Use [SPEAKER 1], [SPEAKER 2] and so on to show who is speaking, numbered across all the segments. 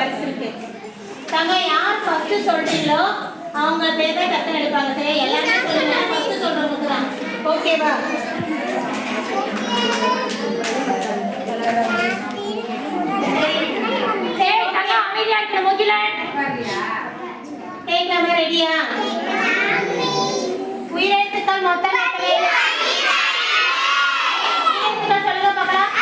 [SPEAKER 1] பரிசு இருக்கு தங்க யார் ஃபர்ஸ்ட் சொல்றீங்களோ அவங்க பேர் தான் எடுப்பாங்க. சரியா எல்லாமே சொல்லுங்க. ஃபர்ஸ்ட் சொல்றவங்களுக்கு தான். ஓகேவா சரி தங்க அமைதியா இருக்கிற மூக்கில கேட்கலாமா ரெடியா உயிரெழுத்துக்கள் மொத்தம் எத்தனை உயிரெழுத்துக்கள் சொல்லுங்க பார்க்கலாம்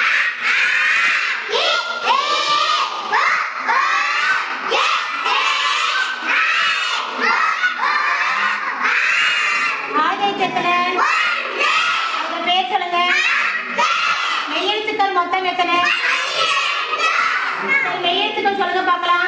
[SPEAKER 1] ஆயுத எத்தனை? அவங்க பேர் சொல்லுங்க. மெய்யெழுத்துக்கள் மொத்தம் எத்தனை? மெய்யெழுத்துக்கள் சொல்லுங்க பார்க்கலாம்.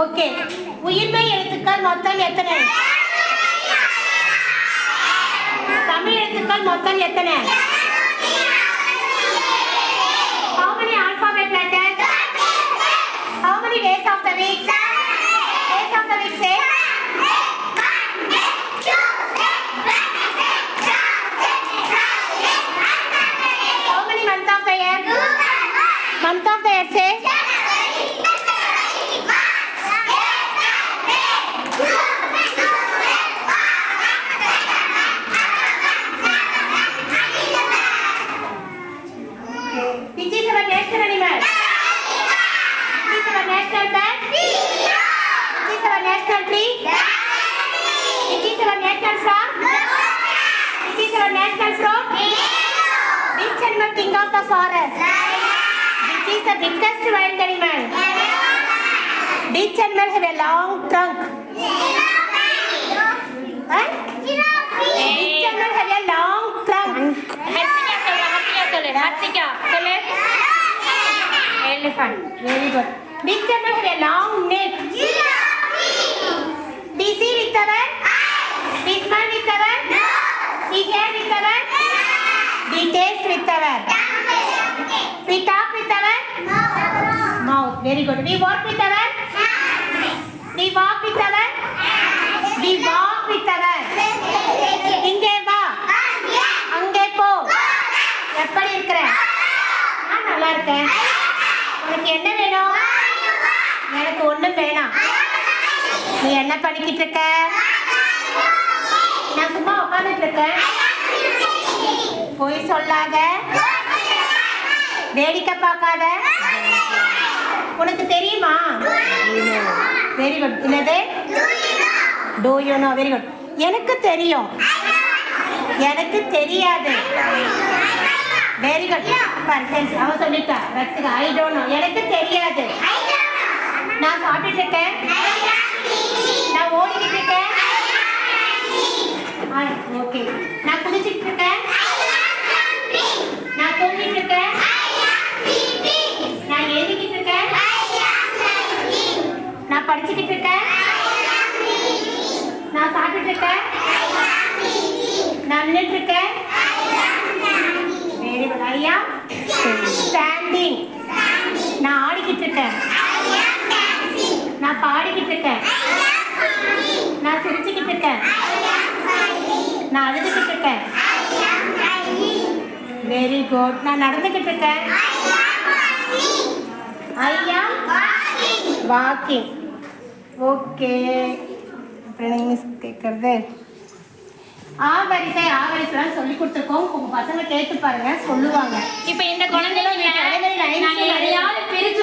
[SPEAKER 1] ஓகே உயிர்மை எழுத்துக்கள் மொத்தம் எத்தனை தமிழ் எழுத்துக்கள் மொத்தம் எத்தனை How many alphabet letters? How many days of the week? Days of the week say? How many months of the year? Month of the year say? animal? Which is our national pet? Which is our national tree? Which is our national song? Which is our national fruit? Which animal king of the forest? Which is the biggest wild animal? Which animal have a long trunk? Huh? Which animal have a long trunk?
[SPEAKER 2] Harshika சொல்லு ஹர்ஷிகா சொல்லு elephant.
[SPEAKER 1] Very good. Which animal has a long neck? Giraffe. We see with our we smell with our we hear with our This taste with our we talk with our mouth. Mouth. Very good. We work with our we walk with our we walk with our இங்கே வா அங்கே போ எப்படி இருக்கிற நான் நல்லா இருக்கேன் உனக்கு என்ன வேணும்? எனக்கு ஒன்றும் வேணாம். நீ என்ன பண்ணிக்கிட்டு இருக்க? நான் சும்மா உட்காந்துட்டு இருக்கேன். பொய் சொல்லாத. வேடிக்கை பார்க்காத. உனக்கு தெரியுமா? வெரி குட் என்னது? Do you know very good எனக்கு தெரியும். எனக்கு தெரியாது. வெரி குட் பர்சன்ஸ் அவ சொல்லிட்டா. ரட்சிகா ஐ டோன்ட் நோ எனக்கு தெரியாது. நான் சாப்பிட்டுட்டு இருக்கேன் நான் ஓடிக்கிட்டு இருக்கேன் ஓகே நான் குளிச்சிட்டு இருக்கேன் நான் தூங்கிட்டு இருக்கேன் நான் எழுதிக்கிட்டு இருக்கேன் நான் படிச்சுக்கிட்டு இருக்கேன் நான் சாப்பிட்டுட்டு இருக்கேன் நான் நின்றுட்டு இருக்கேன் ஐயா ஸ்டாண்டிங் நான் ஆடிக்கிட்டு இருக்கேன். நான் பாடிக்கிட்டு இருக்கேன். நான் சிரிச்சுக்கிட்டு இருக்கேன். நான் அழுதுகிட்டு இருக்கேன். வெரி குட் நான் நடந்துக்கிட்டு இருக்கேன். ஐயா வாக்கிங் ஓகே அப்புறம் மிஸ் கேட்குறது ஆ வரிசை ஆ வரிசைலாம் சொல்லி கொடுத்துருக்கோம். உங்க பசங்க கேட்டு பாருங்க சொல்லுவாங்க.
[SPEAKER 2] இப்போ இந்த குழந்தைங்க எதையாவது பிரிச்சு